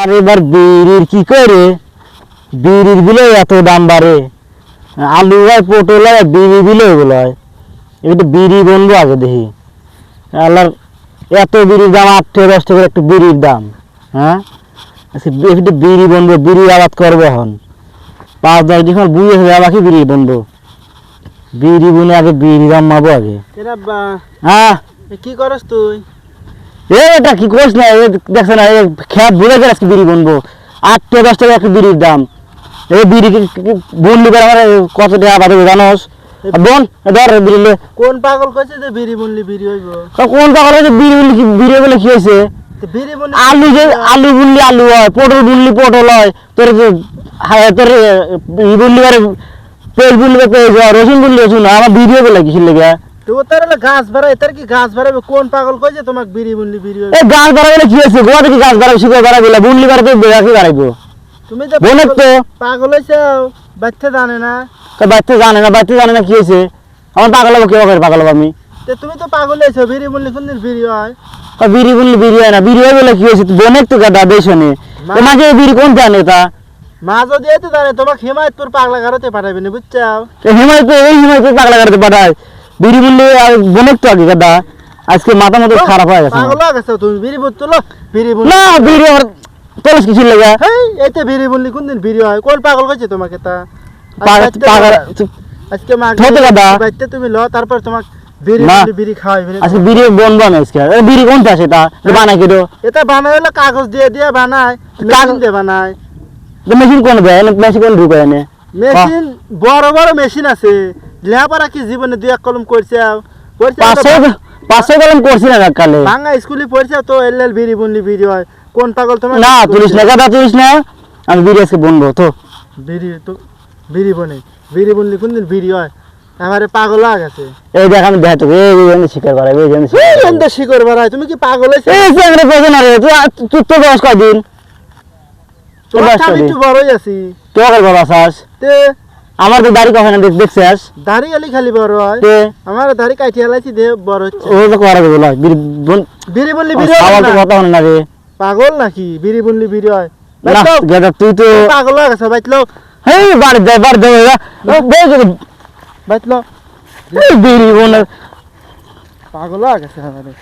আর এবার বিড়ির কি করে? বিড়ির বিলে এত দাম বাড়ে। আলু হয় পটল হয় বিড়ি বিলে এগুলো হয়। একটু বিড়ি বন্ধু আগে দেখি। আল্লাহর এত বিড়ির দাম আট থেকে দশ টাকার একটু বিড়ির দাম হ্যাঁ? আচ্ছা, একটু বিড়ি বন্ধু বিড়ি আবাদ করব এখন। পাঁচ দশ দিন বুঝে হয়ে বাকি বিড়ি বন্ধু? বিড়ি বুনে আগে বিড়ি দাম মাবো আগে। হ্যাঁ? কি করস তুই? এটা কি করিস না এ না এ ভুলে গেলে আজকে বিড়ি বনবো আট থেকে দশ টাকা একটা বিড়ির দাম। এই বিড়ি বনলি করে আমার কত টাকা বাদে জানোস? বোন ধর এ বিড়ি লে। কোন পাগল কইছে যে বিড়ি বুনলি বিড়ি হইব? কোন পাগল হয়েছে বিড়ি বললি কি বিড়ি বলে কি হয়েছে বিড়ি বুনলি আলু যে আলু বুনলি আলু হয় পটল বুনলি পটল হয় তোর যে হ্যাঁ, তোর ই বুনলি করে পেঁয়াজ বুনলি হয় রসুন বুনলি রসুন। আমার বিড়িও বলে কি লেগে? তো তার গাছ বাড়াই তার কি গাছ বাড়াবে? কোন পাগল কইছে তোমাক বিড়ি বুনলি বিড়ি এই গাছ বাড়াবে কি হয়েছে? গোয়া থেকে গাছ বাড়াবে শিখে বাড়াবে বুনলি বাড়াবে বেড়াকে বাড়াইবো? তুমি তো পাগল- তো পাগল হইছে বাচ্চা জানে না। তো বাচ্চা জানে না বাচ্চা জানে না কি হয়েছে? আমার পাগল হব কেউ পাগল হব আমি? তো তুমি তো পাগল হইছো বিড়ি বুনলি কোনদিন বিড়ি হয়? বিড়ি বিড়ি হয় না। বিড়ি হয় বলে কি হয়েছে? বোনের তো গাদা দেশনে মা- তোমাকে বিড়ি কোন জানে তা? মা যদি এতে জানে তোমাকে হিমায়তপুর পাগলা ঘরতে পাঠাবে না বুঝছাও? হিমায় তো এই হিমায় পাগলা করতে পাঠায়। বিড়ি বললি আর তো আগে গাদা। আজকে মাথা মতো খারাপ হয়ে গেছে পাগল হয়ে গেছো তুমি বিড়ি বিড়ি না বিড়ি আমার তোলস কিছু লেগে? হেই এতে বিড়ি বুনলি কোনদিন বিড়ি হয়? কোন পাগল কইছে তোমাকে তা? পাগল আজকে মা ঠোঁটে গাদা। বাইতে তুমি ল তারপর তোমাক বিড়ি না। বুনলি বিড়ি খাওয়াইবে আজকে বিড়ি বনবো আমি আজকে। এ বিড়ি কোনটা সেটা বানাই কেটো এটা বানাই হলো কাগজ দিয়ে দিয়ে বানায় দিয়ে বানায় মেশিন কোন দেয়? মেশিন কোন ঢুকে এনে? মেশিন বড় বড় মেশিন আছে। লেহাপারা কি জীবনে দুই এক কলম করছে? পাঁচশো কলম করছি না কালে ভাঙা স্কুলে পড়ছে তো এল এল বিড়ি বুনলি বিড়ি হয়। কোন পাগল তোমার না তুলিস না গাদা তুলিস না। আমি বিড়ি আজকে বনবো তো। বিড়ি তো বিড়ি বনে। বিড়ি বুনলি কোনদিন বিড়ি হয়? আমারে পাগল হয়ে গেছে। এই দেখ আমি দেখ তোকে এই এই শিকার করাই এই জন্য এই এন্দে শিকড় বাড়ায় তুমি কি পাগল হয়েছে? এই চ্যাংড়া পেছে না রে তুই তুই তো বয়স কয়দিন? তোর বয়স কয়দিন? একটু বড়ই তোর বড় আসাস তে। আমার তো দাড়ি কখনো দেখ দেখছিস? দাড়ি আলি খালি বড় হয়। তে। আমার দাড়ি কাটিয়ে আলাইছি দে বড় হচ্ছে। ও তো করা দেবো লাগ বিড়ি বিড়ি বুনলি বিড়ি আমার তো কথা না রে। পাগল নাকি? বিড়ি বুনলি বিড়ি হয়। গেদা তুই তো পাগল হয়ে গেছে বাইতলো হেই বাড়ি দে বাড়ি দে ও বেশ বাইতলো বিড়ি বন পাগল হয়ে গেছে আমারে